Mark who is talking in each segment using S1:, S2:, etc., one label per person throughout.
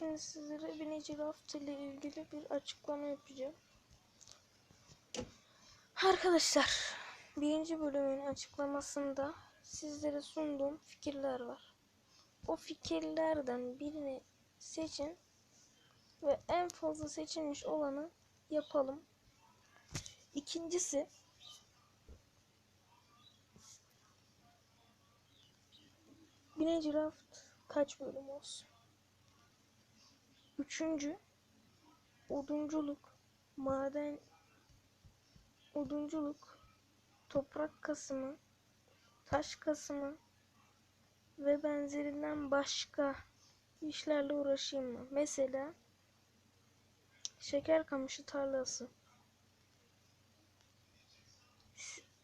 S1: Şimdi sizlere binici raft ile ilgili bir açıklama yapacağım. Arkadaşlar birinci bölümün açıklamasında sizlere sunduğum fikirler var. O fikirlerden birini seçin ve en fazla seçilmiş olanı yapalım. İkincisi Binici raft kaç bölüm olsun? Üçüncü odunculuk, maden odunculuk, toprak kasımı, taş kasımı ve benzerinden başka işlerle uğraşayım mı? Mesela şeker kamışı tarlası.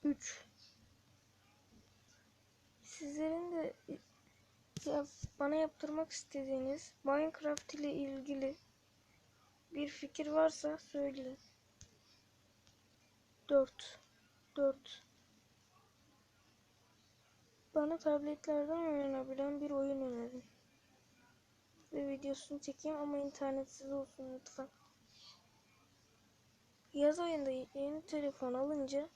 S1: 3 Sizlerin bana yaptırmak istediğiniz Minecraft ile ilgili bir fikir varsa söyleyin. 4 4 Bana tabletlerden oynanabilen bir oyun önerin. Ve videosunu çekeyim ama internetsiz olsun lütfen. Yaz ayında yeni telefon alınca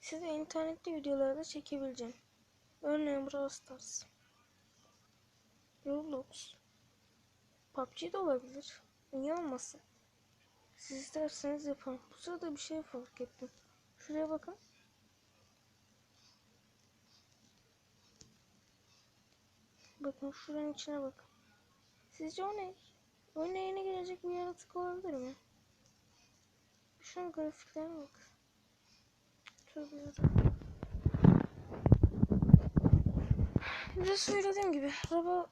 S1: size internetli videolarda çekebileceğim. Örneğin Brawl Stars. Roblox. PUBG de olabilir. Niye olmasın? Siz isterseniz yapın. Bu sırada bir şey fark ettim. Şuraya bakın. Bakın şuranın içine bakın. Sizce o ne? Oyuna yeni gelecek bir yaratık olabilir mi? Şunun grafiklerine bak. Tövbe yarabbim. Size söylediğim gibi araba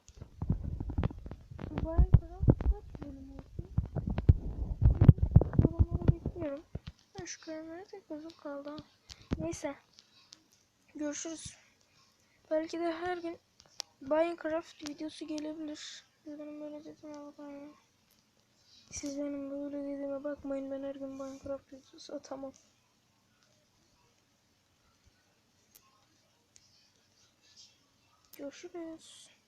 S1: Minecraft kaç kaldı. Neyse. Görüşürüz. Belki de her gün Minecraft videosu gelebilir. Siz benim böyle dediğime bakmayın. Siz benim böyle dediğime bakmayın. Ben her gün Minecraft videosu atamam. Görüşürüz.